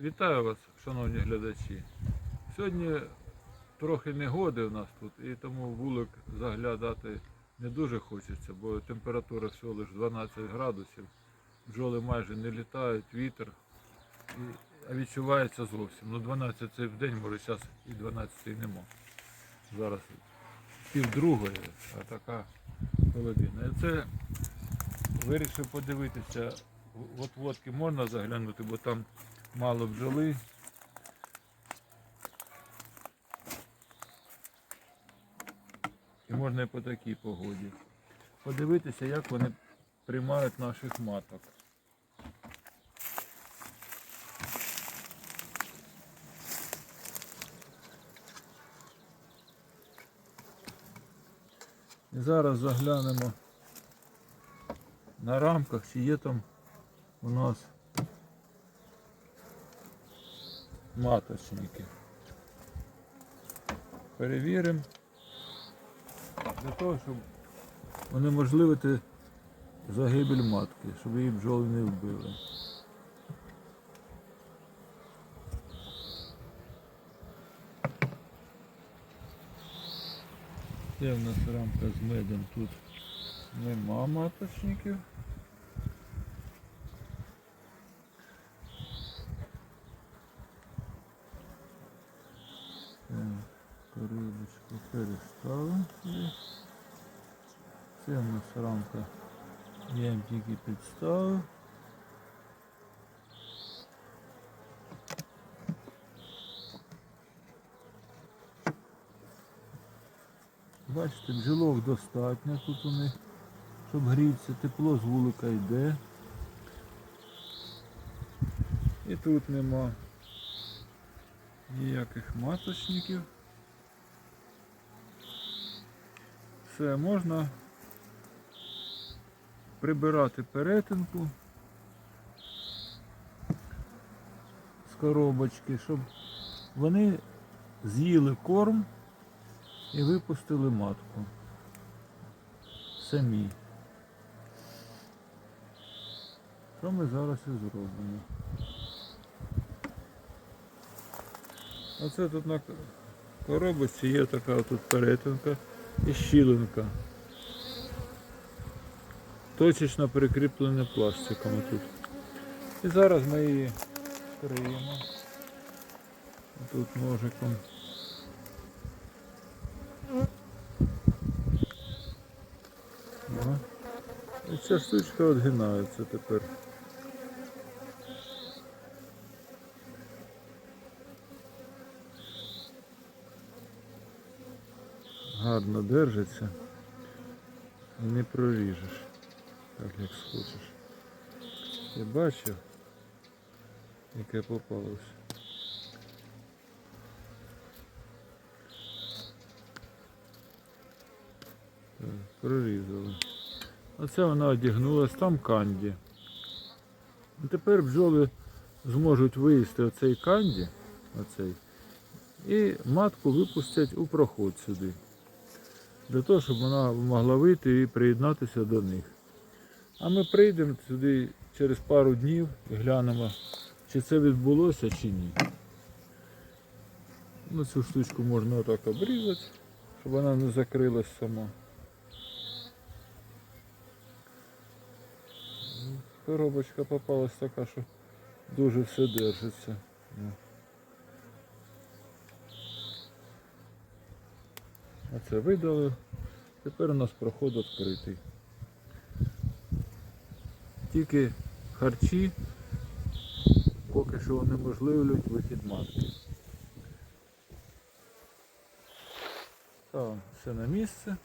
Вітаю вас, шановні глядачі. Сьогодні трохи негоди у нас тут, і тому вулик заглядати не дуже хочеться, бо температура всього лише 12 градусів, бджоли майже не літають, вітер, а відчувається зовсім. Ну 12 це в день, може зараз і 12 і нема. Зараз пів другої, а така холодина. Це вирішив подивитися, в- от водки можна заглянути, бо там мало бджоли. І можна і по такій погоді. Подивитися, як вони приймають наших маток. І зараз заглянемо на рамках, чи є там у нас маточники. Перевіримо для того, щоб унеможливити загибель матки, щоб її бджоли не вбили. Є в нас рамка з медом, тут нема маточників. Так, коробочку переставимо сюди. Це у нас рамка. Я їм тільки підставив. Бачите, бджолок достатньо тут у них, щоб грітися, тепло з вулика йде. І тут нема ніяких маточників. Все, можна прибирати перетинку з коробочки, щоб вони з'їли корм і випустили матку. Самі. Що ми зараз і зробимо. Оце тут на коробочці є така тут перетинка і щілинка. Точечно прикріплена пластиком тут. І зараз ми її криємо. Тут ножиком. І ця штучка відгинається тепер. Гарно держиться. Не проріжеш, так як схочеш. Я бачив, яке попалося. Прорізали. Оце вона одягнулась, там канді. І тепер бджоли зможуть виїсти оцей канді, оцей, і матку випустять у проход сюди. Для того, щоб вона могла вийти і приєднатися до них. А ми прийдемо сюди через пару днів і глянемо, чи це відбулося, чи ні. Ну, цю штучку можна отак обрізати, щоб вона не закрилась сама. Коробочка попалась така, що дуже все держиться. Ну. Оце видали. Тепер у нас проход відкритий. Тільки харчі поки що унеможливлюють вихід матки. Так, все на місце.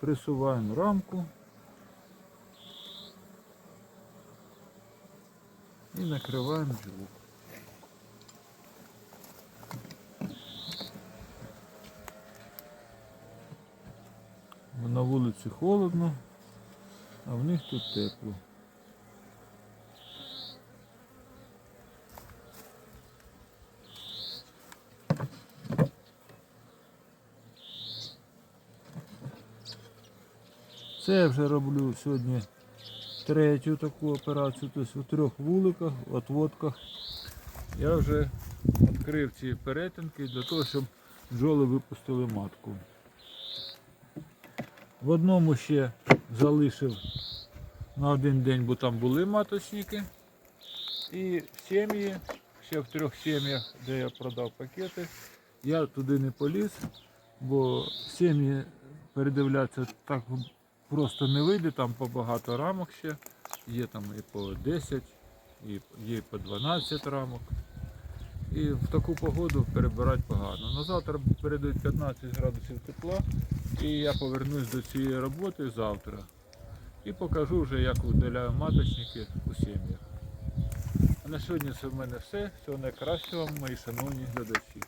Присуваємо рамку і накриваємо бджолок. Вулиці холодно, а в них тут тепло. Це я вже роблю сьогодні третю таку операцію, тобто у трьох вуликах, отводках. Я вже відкрив ці перетинки для того, щоб бджоли випустили матку. В одному ще залишив на один день, бо там були маточники. І сім'ї, ще в трьох сім'ях, де я продав пакети, я туди не поліз, бо сім'ї передивлятися так просто не вийде, там по багато рамок ще. Є там і по 10, і є по 12 рамок. І в таку погоду перебирати погано. На завтра передають 15 градусів тепла, і я повернусь до цієї роботи завтра. І покажу вже, як видаляю маточники у сім'ях. А на сьогодні це в мене все. Всього найкращого, мої шановні глядачі.